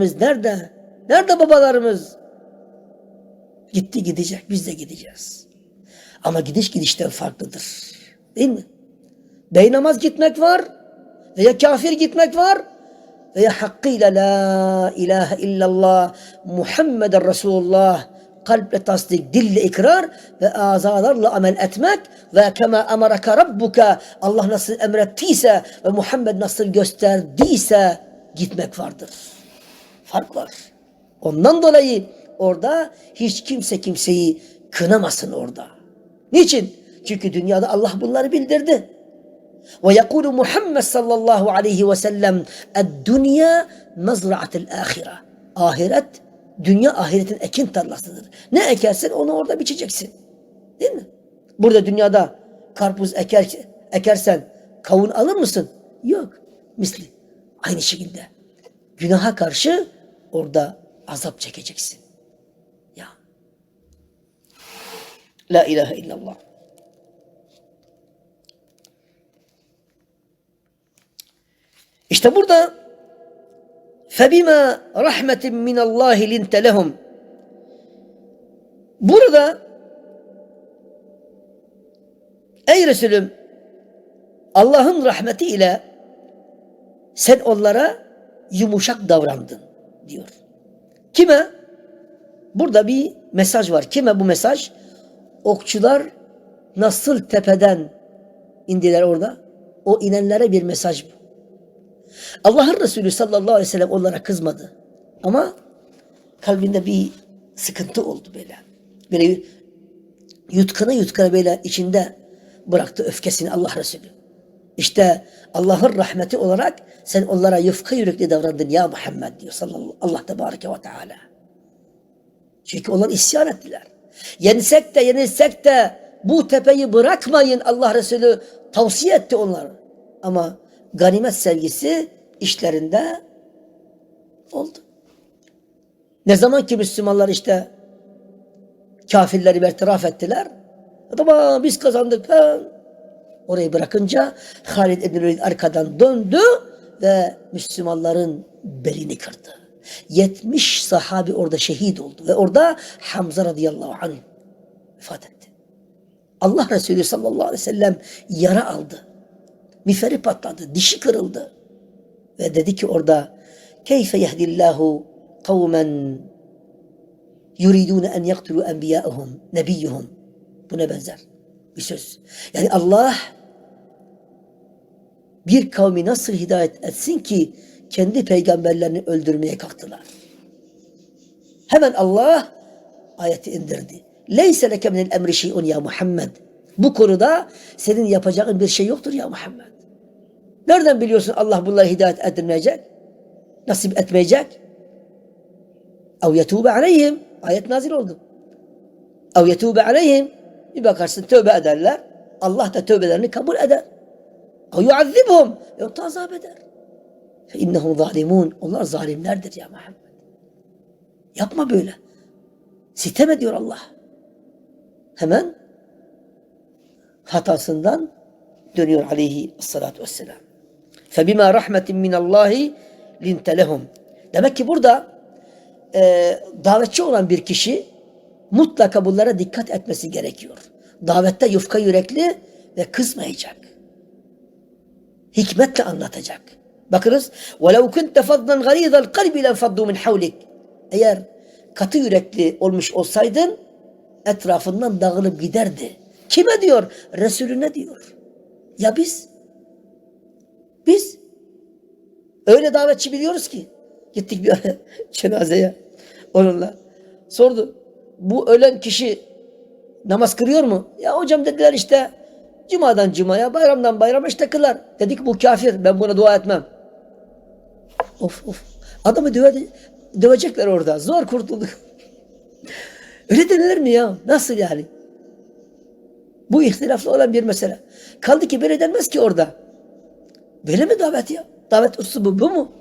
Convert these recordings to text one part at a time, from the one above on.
Nerede? Nerede babalarımız? Gitti gidecek. Biz de gideceğiz. Ama gidiş gidişten farklıdır. Değil mi? Beynamaz gitmek var veya kafir gitmek var veya hakkıyla la ilahe illallah Muhammeden Resulullah kalple tasdik, dille ikrar ve azalarla amel etmek ve kema emaraka rabbuka Allah nasıl emrettiyse ve Muhammed nasıl gösterdiyse gitmek vardır. Fark var. Ondan dolayı orada hiç kimse kimseyi kınamasın orada. Niçin? Çünkü dünyada Allah bunları bildirdi. Ve yekulu Muhammed sallallahu aleyhi ve sellem dünya mezra'atil ahire. Ahiret, dünya ahiretin ekin tarlasıdır. Ne ekersen onu orada biçeceksin. Değil mi? Burada dünyada karpuz eker, ekersen kavun alır mısın? Yok. Misli. Aynı şekilde Günaha karşı orada azap çekeceksin. Ya. La ilahe illallah. İşte burada فَبِمَا رَحْمَةٍ مِنَ اللّٰهِ لِنْتَ لَهُمْ Burada Ey Resulüm Allah'ın rahmeti ile sen onlara yumuşak davrandın diyor. Kime? Burada bir mesaj var. Kime bu mesaj? Okçular nasıl tepeden indiler orada? O inenlere bir mesaj bu. Allah'ın Resulü sallallahu aleyhi ve sellem onlara kızmadı. Ama kalbinde bir sıkıntı oldu böyle. Böyle yutkana yutkana böyle içinde bıraktı öfkesini Allah Resulü. İşte Allah'ın rahmeti olarak sen onlara yufka yürekli davrandın ya Muhammed diyor sallallahu Allah tebareke ve teala. Çünkü onlar isyan ettiler. Yensek de yenilsek de bu tepeyi bırakmayın Allah Resulü tavsiye etti onlara. Ama ganimet sevgisi işlerinde oldu. Ne zaman ki Müslümanlar işte kafirleri bertaraf ettiler. Tamam biz kazandık. Ha. Orayı bırakınca Halid İbn arkadan döndü ve Müslümanların belini kırdı. 70 sahabi orada şehit oldu ve orada Hamza radıyallahu anh vefat etti. Allah Resulü sallallahu aleyhi ve sellem yara aldı. Miferi patladı, dişi kırıldı. Ve dedi ki orada keyfe yehdillahu kavmen yuridune en yaktulu enbiya'ahum nebiyyuhum. Buna benzer bir söz. Yani Allah bir kavmi nasıl hidayet etsin ki kendi peygamberlerini öldürmeye kalktılar. Hemen Allah ayeti indirdi. Leyse leke minel emri şey'un ya Muhammed. Bu konuda senin yapacağın bir şey yoktur ya Muhammed. Nereden biliyorsun Allah bunları hidayet edilmeyecek? Nasip etmeyecek? Ev yetûbe aleyhim. Ayet nazil oldu. Ev yetûbe aleyhim. Bir bakarsın tövbe ederler. Allah da tövbelerini kabul eder. Ev yuazzibhum. Yok da azap eder. Fe innehum zalimun. Onlar zalimlerdir ya Muhammed. Yapma böyle. Sitem ediyor Allah. Hemen hatasından dönüyor aleyhi salatu vesselam. فَبِمَا رَحْمَةٍ مِنَ اللّٰهِ لِنْتَ لَهُمْ Demek ki burada e, davetçi olan bir kişi mutlaka bunlara dikkat etmesi gerekiyor. Davette yufka yürekli ve kızmayacak. Hikmetle anlatacak. Bakınız وَلَوْ كُنْتَ فَضًّا غَلِيظَ الْقَلْبِ لَنْفَضُّوا مِنْ حَوْلِكَ Eğer katı yürekli olmuş olsaydın etrafından dağılıp giderdi. Kime diyor? Resulüne diyor. Ya biz? Biz? Öyle davetçi biliyoruz ki. Gittik bir ara cenazeye onunla. Sordu. Bu ölen kişi namaz kırıyor mu? Ya hocam dediler işte cumadan cumaya, bayramdan bayrama işte kılar. Dedik bu kafir. Ben buna dua etmem. Of of. Adamı döve, dövecekler orada. Zor kurtulduk. Öyle denilir mi ya? Nasıl yani? Bu ihtilaflı olan bir mesele. Kaldı ki böyle denmez ki orada. Böyle mi davet ya? Davet usubu bu mu?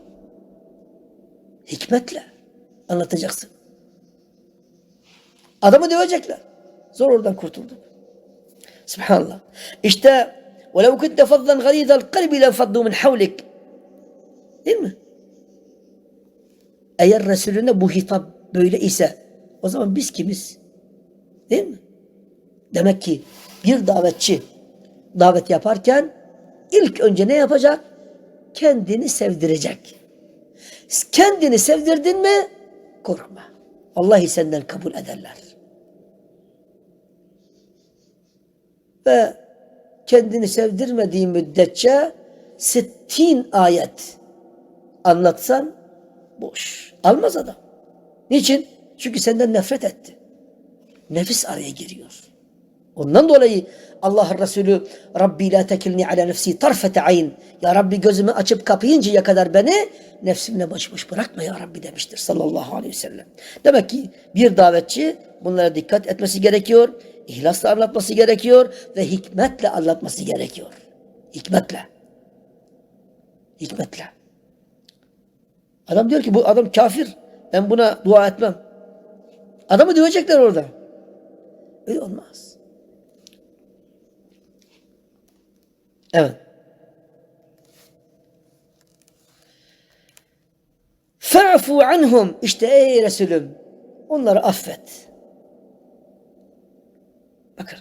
Hikmetle anlatacaksın. Adamı dövecekler. Zor oradan kurtulduk. Subhanallah. İşte وَلَوْ كُنْتَ فَضًّا غَلِيظَ الْقَلْبِ لَنْفَضُّوا مِنْ حَوْلِكَ Değil mi? Eğer Resulüne bu hitap böyle ise o zaman biz kimiz? Değil mi? Demek ki bir davetçi davet yaparken ilk önce ne yapacak? Kendini sevdirecek. Kendini sevdirdin mi korkma. Vallahi senden kabul ederler. Ve kendini sevdirmediğin müddetçe sittin ayet anlatsan boş. Almaz adam. Niçin? Çünkü senden nefret etti. Nefis araya giriyor. Ondan dolayı Allah Resulü Rabbi la tekilni ala nefsi tarfete ayn. Ya Rabbi gözümü açıp kapayıncaya kadar beni nefsimle baş baş bırakma ya Rabbi demiştir sallallahu aleyhi ve sellem. Demek ki bir davetçi bunlara dikkat etmesi gerekiyor. İhlasla anlatması gerekiyor ve hikmetle anlatması gerekiyor. Hikmetle. Hikmetle. Adam diyor ki bu adam kafir. Ben buna dua etmem. Adamı dövecekler orada. Öyle olmaz. Evet. Fe'fu anhum. İşte ey Resulüm onları affet. Bakın.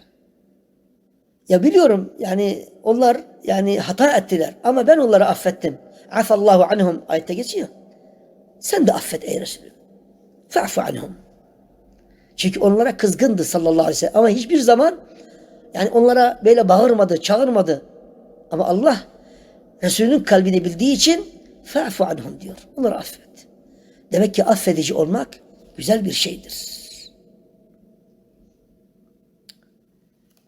Ya biliyorum yani onlar yani hata ettiler ama ben onları affettim. Afallahu anhum ayette geçiyor. Sen de affet ey Resulüm. Fe'fu anhum. Çünkü onlara kızgındı sallallahu aleyhi ve sellem ama hiçbir zaman yani onlara böyle bağırmadı, çağırmadı. Ama Allah Resulünün kalbini bildiği için fe'fu anhum diyor. Onları affet. Demek ki affedici olmak güzel bir şeydir.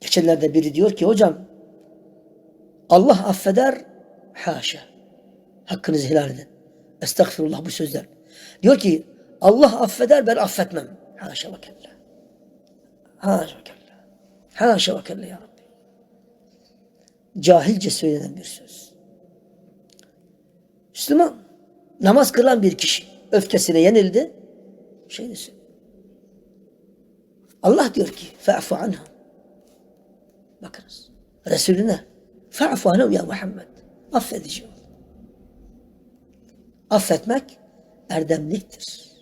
Geçenlerde biri diyor ki hocam Allah affeder haşa. Hakkınızı helal edin. Estağfirullah bu sözler. Diyor ki Allah affeder ben affetmem. Haşa ve kella. Haşa ve kella. Haşa ve kella ya Rabbi. Cahilce söylenen bir söz. Müslüman namaz kılan bir kişi öfkesine yenildi. Şeyini söylüyor. Allah diyor ki fe'fu anhum. Bakınız. Resulüne fe'fu anhum ya Muhammed. Affedici ol. Affetmek erdemliktir.